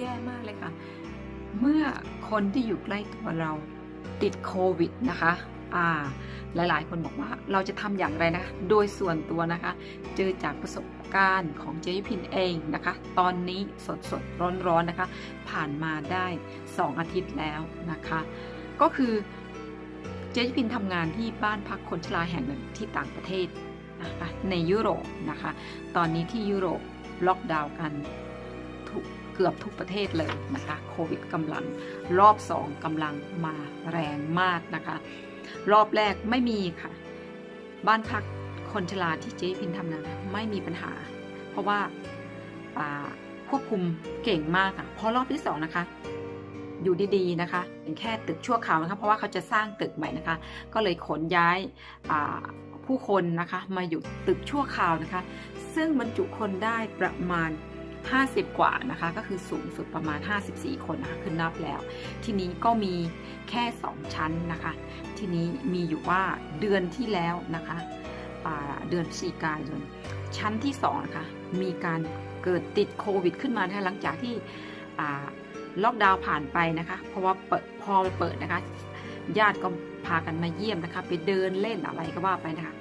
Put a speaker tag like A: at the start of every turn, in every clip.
A: แย่มากเลยค่ะ เมื่อคนที่อยู่ใกล้ตัวเราติดโควิดนะคะอ่าหลายๆ คนบอกว่าเราจะทำอย่างไรนะคะโดยส่วนตัวนะคะ เจอจากประสบการณ์ของเจยพินเองนะคะ ตอนนี้สดสดร้อนร้อนๆนะคะ ผ่านมาได้ 2 อาทิตย์แล้วนะคะ ก็คือเจยพินทำงานที่บ้านพักคนชราแห่งหนึ่งที่ต่างประเทศนะคะในยุโรปนะคะ ตอนนี้ที่ยุโรปล็อกดาวน์กัน เกือบทุกประเทศเลยนะคะโควิดกำลังรอบ2กำลังมาแรงมากนะคะ รอบแรกไม่มีค่ะ บ้านพักคนชราที่เจ๊พินทำงานไม่มีปัญหา เพราะว่าควบคุมเก่งมากค่ะพอรอบที่สองนะคะ อยู่ดีๆนะคะเป็นแค่ตึกชั่วคราวนะคะเพราะว่าเขาจะสร้างตึกใหม่นะคะ ก็เลยขนย้ายผู้คนนะคะมาอยู่ตึกชั่วคราวนะคะ ซึ่งบรรจุคนได้ประมาณ 50 กว่านะคะ ก็คือสูงสุดประมาณ 54 คนนะคะคือนับแล้ว ทีนี้ก็มีแค่ 2 ชั้นนะคะ ทีนี้มีอยู่ว่าเดือนที่แล้วนะคะเดือนพฤศจิกายนชั้นที่2นะคะมีการเกิดติดโควิดขึ้นมานะคะหลังจากที่ล็อกดาวน์ผ่านไปนะคะ เพราะว่าพอเปิดนะคะ ญาติก็พากันมาเยี่ยมนะคะ ไปเดินเล่นอะไรก็ว่าไปนะคะ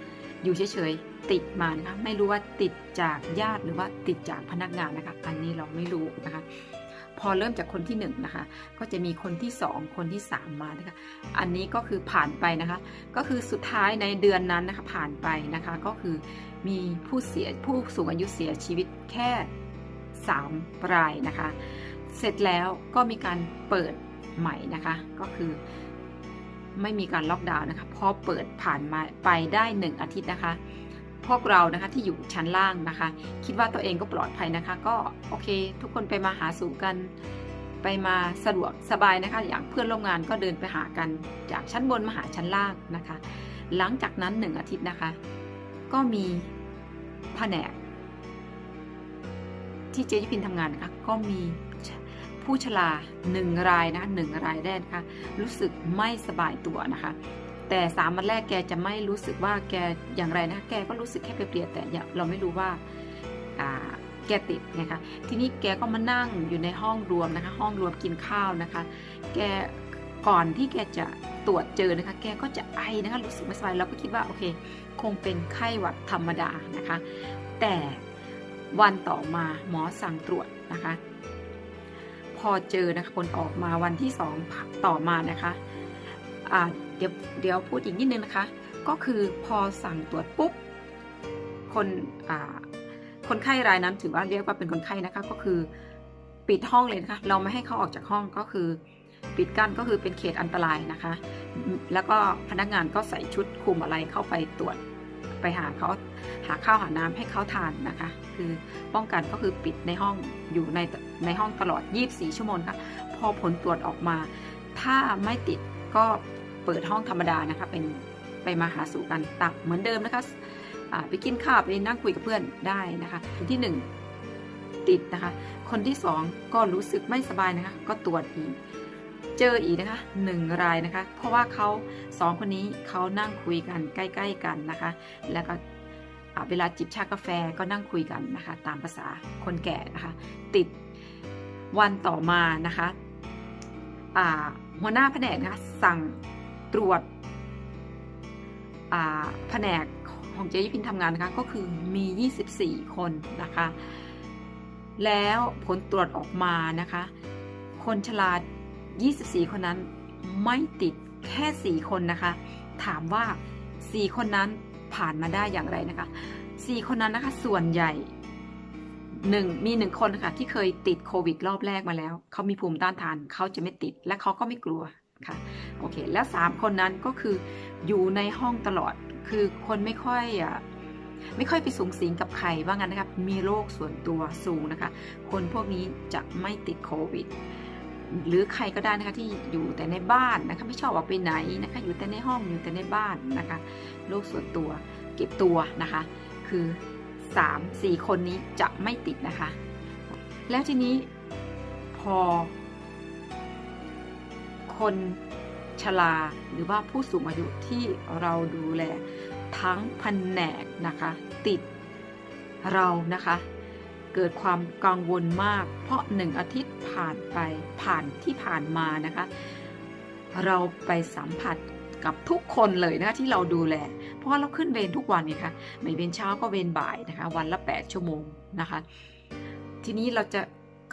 A: อยู่เฉยๆ ติดมานะคะไม่รู้ว่าติดจากญาติหรือว่าติดจากพนักงานนะคะ อันนี้เราไม่รู้นะคะ พอเริ่มจากคนที่1นงนะคะ ก็จะมีคนที่ 2 คนที่ 3 มานะคะ อันนี้ก็คือผ่านไปนะคะ ก็คือสุดท้ายในเดือนนั้นนะคะผ่านไปนะคะ ก็คือมีผู้เสียผู้สูงอายุเสียชีวิตแค่ 3 รายนะคะ เสร็จแล้วก็มีการเปิดใหม่นะคะ ก็คือไม่มีการล็อกดาวน์นะคะ พอเปิดผ่านมาไปได้ 1 อาทิตย์นะคะ พวกเรานะคะที่อยู่ชั้นล่างนะคะ คิดว่าตัวเองก็ปลอดภัยนะคะ ก็โอเค ทุกคนไปมาหาสู่กัน ไปมาสะดวกสบายนะคะ อย่างเพื่อนร่วมงานก็เดินไปหากัน จากชั้นบนมาหาชั้นล่างนะคะ หลังจากนั้นหนึ่งอาทิตย์นะคะ ก็มีแผนก ที่เจยุพินทำงานนะคะก็มีผู้ชราหนึ่งรายนะคะหนึ่งรายแรกนะคะรู้สึกไม่สบายตัวนะคะ แต่สามวันแรกแกจะไม่รู้สึกว่าแกอย่างไรนะ แกก็รู้สึกแค่เปรียๆแต่เราไม่รู้ว่าแกติดนะคะ ทีนี้แกก็มานั่งอยู่ในห้องรวมนะคะ ห้องรวมกินข้าวนะคะ แกก่อนที่แกจะตรวจเจอนะคะ แกก็จะไอนะคะ รู้สึกไม่สบาย เราก็คิดว่าโอเค คงเป็นไข้หวัดธรรมดานะคะ แต่วันต่อมาหมอสั่งตรวจนะคะ พอเจอนะคะผลออกมาวันที่สองต่อมานะคะ ดี๋ยวเดี๋ยวพูดอีกนิดนึงนะคะ ก็คือพอสั่งตรวจปุ๊บคนคนไข้รายนั้นถือว่าเรียกว่าเป็นคนไข้นะคะ ก็คือปิดห้องเลยนะคะ เราไม่ให้เขาออกจากห้องก็คือปิดกั้นก็คือเป็นเขตอันตรายนะคะ แล้วก็พนักงานก็ใส่ชุดคุมอะไรเข้าไปตรวจไปหาเขาหาข้าวหาน้ำให้เขาทานนะคะ คือป้องกันก็คือปิดในห้องอยู่ในในห้องตลอด 24 ชั่วโมงค่ะ พอผลตรวจออกมา ถ้าไม่ติดก็ เปิดห้องธรรมดานะคะ เป็นไปมาหาสู่กันตักเหมือนเดิมนะคะไปกินข้าวไปนั่งคุยกับเพื่อนได้นะคะคนที่หนึ่งติดนะคะ คนที่สองก็รู้สึกไม่สบายนะคะ ก็ตรวจอีก เจออีกนะคะหนึ่งรายนะคะ เพราะว่าเขาสองคนนี้เขานั่งคุยกันใกล้ ๆ กันนะคะ แล้วก็เวลาจิบชากาแฟก็นั่งคุยกันนะคะ ตามภาษาคนแก่นะคะ ติดวันต่อมานะคะอ่าหัวหน้าแผนกนะคะสั่ง ตรวจแผนกของเจยุพินทำงานนะคะก็คือมี 24 คนนะคะ แล้วผลตรวจออกมานะคะ คนชรา24 คนนั้นไม่ติดแค่ 4 คนนะคะ ถามว่า 4 คนนั้นผ่านมาได้อย่างไรนะคะ 4 คนนั้นนะคะส่วนใหญ่หนึ่งมีหนึ่งคนนะคะที่เคยติดโควิดรอบแรกมาแล้ว เขามีภูมิต้านทานเขาจะไม่ติดและเขาก็ไม่กลัว ค่ะโอเคแล้ว3คนนั้นก็คืออยู่ในห้องตลอดคือคนไม่ค่อยอะไม่ค่อยไปสูงสิงกับใครว่างั้นนะครับ มีโรคส่วนตัวสูงนะคะ คนพวกนี้จะไม่ติดโควิด หรือใครก็ได้นะคะที่อยู่แต่ในบ้านนะคะไม่ชอบออกไปไหนนะคะ อยู่แต่ในห้องอยู่แต่ในบ้านนะคะโรคส่วนตัวเก็บตัวนะคะ คือ 3 4 คนนี้จะไม่ติดนะคะ แล้วทีนี้พอ คนชราหรือว่าผู้สูงอายุที่เราดูแลทั้งแผนกนะคะติดเรานะคะเกิดความกังวลมาก เพราะหนึ่งอาทิตย์ผ่านไปผ่านที่ผ่านมานะคะ เราไปสัมผัสกับทุกคนเลยนะคะที่เราดูแล เพราะว่าเราขึ้นเวรทุกวันไงคะไม่เวรเช้าก็เวรบ่ายนะคะ วันละ 8 ชั่วโมงนะคะ ทีนี้เราจะ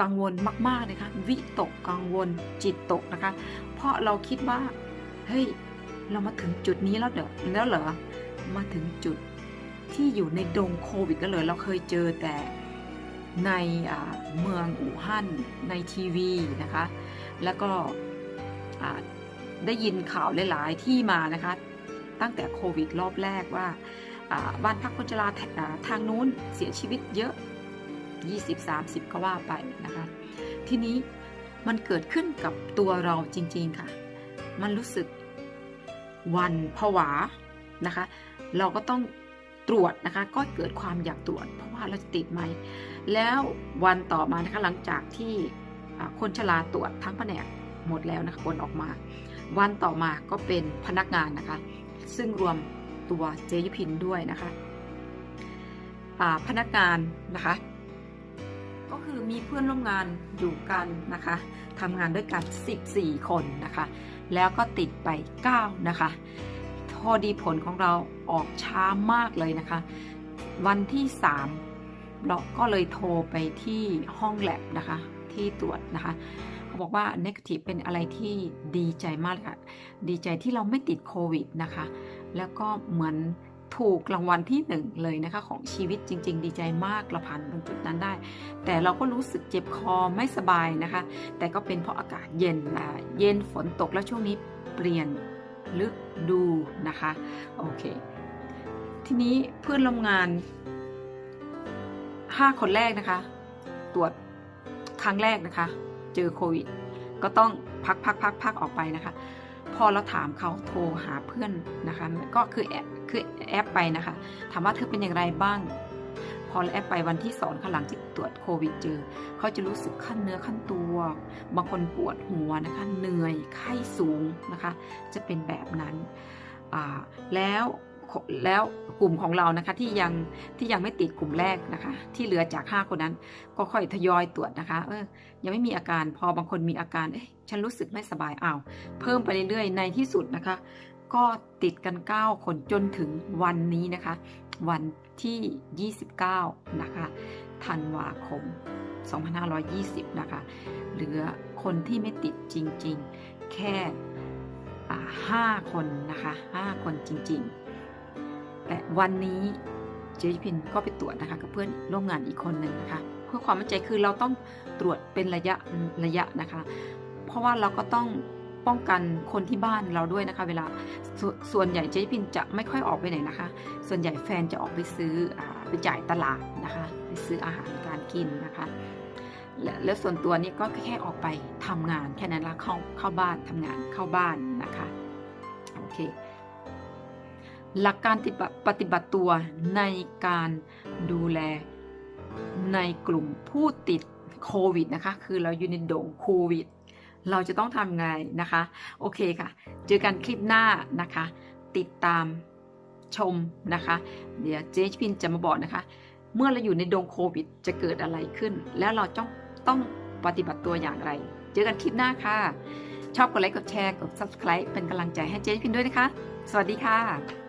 A: กังวลมากๆนะคะวิตกกังวลจิตตกนะคะ เพราะเราคิดว่าเฮ้ยเรามาถึงจุดนี้แล้วเด้อแล้วเหรอมาถึงจุดที่อยู่ในดงโควิดแล้วเลยเราเคยเจอแต่ในเมืองอู่ฮั่นในทีวีนะคะ แล้วก็ได้ยินข่าวหลาย ๆ ที่มานะคะ ตั้งแต่โควิดรอบแรกว่าบ้านพักคนชราทางนู้นเสียชีวิตเยอะ 20-30 ก็ว่าไปนะคะ ทีนี้มันเกิดขึ้นกับตัวเราจริงๆค่ะ มันรู้สึกวันผวานะคะ เราก็ต้องตรวจนะคะ ก็เกิดความอยากตรวจ เพราะว่าเราจะติดไหม แล้ววันต่อมานะคะหลังจากที่คนชราตรวจทั้งแผนกหมดแล้วนะคะผลออกมา วันต่อมาก็เป็นพนักงานนะคะ ซึ่งรวมตัวเจยุพินด้วยนะคะพนักงานนะคะ ก็คือมีเพื่อนร่วมงานอยู่กันนะคะทำงานด้วยกัน 14 คนนะคะ แล้วก็ติดไป 9 นะคะ พอดีผลของเราออกช้ามากเลยนะคะ วันที่ 3 เราก็เลยโทรไปที่ห้องแลบนะคะ ที่ตรวจนะคะเขาบอกว่า negative เป็นอะไรที่ดีใจมากเลยค่ะ ดีใจที่เราไม่ติดโควิดนะคะ แล้วก็เหมือน ถูกรางวัลที่หนึ่งเลยนะคะของชีวิตจริง ๆ ดีใจมากเราผ่านตรงจุดนั้นได้ แต่เราก็รู้สึกเจ็บคอไม่สบายนะคะ แต่ก็เป็นเพราะอากาศเย็นอ่าเย็นฝนตกแล้วช่วงนี้เปลี่ยนฤดูนะคะโอเคทีนี้เพื่อนร่วมงาน 5 คนแรกนะคะ ตรวจครั้งแรกนะคะ เจอโควิดก็ต้องพักพักพักพักออกไปนะคะ อเราถามเขาโทรหาเพื่อนนะคะ ก็คือแอปคือแอปไปนะคะ ถามว่าเธอเป็นอย่างไรบ้าง พอแอปไปวันที่สองข้างหลังที่ตรวจโควิดเจอ เขาจะรู้สึกขั้นเนื้อขั้นตัว บางคนปวดหัวนะคะ เหนื่อยไข้สูงนะคะ จะเป็นแบบนั้น แล้ว แล้วกลุ่มของเรานะคะที่ยังที่ยังไม่ติดกลุ่มแรกนะคะ ที่เหลือจาก 5 คนนั้น ก็ค่อยทยอยตรวจนะคะเออยังไม่มีอาการพอบางคนมีอาการเอ๊ะฉันรู้สึกไม่สบายอ้าวเพิ่มไปเรื่อยๆในที่สุดนะคะ ก็ติดกัน 9 คนจนถึงวันนี้นะคะ วันที่ 29 นะคะธันวาคม 2520 นะคะ เหลือคนที่ไม่ติดจริง ๆ แค่อ่าห้าคนนะคะห้าคนจริง ๆ แต่วันนี้เจยพินก็ไปตรวจนะคะกับเพื่อนร่วมงานอีกคนหนึ่งนะคะเพื่อความมั่นใจคือเราต้องตรวจเป็นระยะระยะนะคะ เพราะว่าเราก็ต้องป้องกันคนที่บ้านเราด้วยนะคะ เวลาสส่วนใหญ่เจ๊พินจะไม่ค่อยออกไปไหนนะคะ ส่วนใหญ่แฟนจะออกไปซื้ออไปจ่ายตลาดนะคะ ไปซื้ออาหารการกินนะคะและแล้วส่วนตัวนี่ก็แค่ออกไปทำงานแค่นั้นละเข้าเข้าบ้านทำงานเข้าบ้านนะคะ โอเค หลักการปฏิบัติตัวในการดูแลในกลุ่มผู้ติดโควิดนะคะ คือเราอยู่ในโด่งโควิด เราจะต้องทำไงนะคะ โอเคค่ะ เจอกันคลิปหน้านะคะ ติดตามชมนะคะ เดี๋ยวเจพินจะมาบอกนะคะ เมื่อเราอยู่ในโดงโควิด จะเกิดอะไรขึ้น แล้วเราต้องต้องปฏิบัติตัวอย่างไร เจอกันคลิปหน้าค่ะ ชอบกดไลค์ กดแชร์ กด subscribe เป็นกำลังใจให้เจพินด้วยนะคะ สวัสดีค่ะ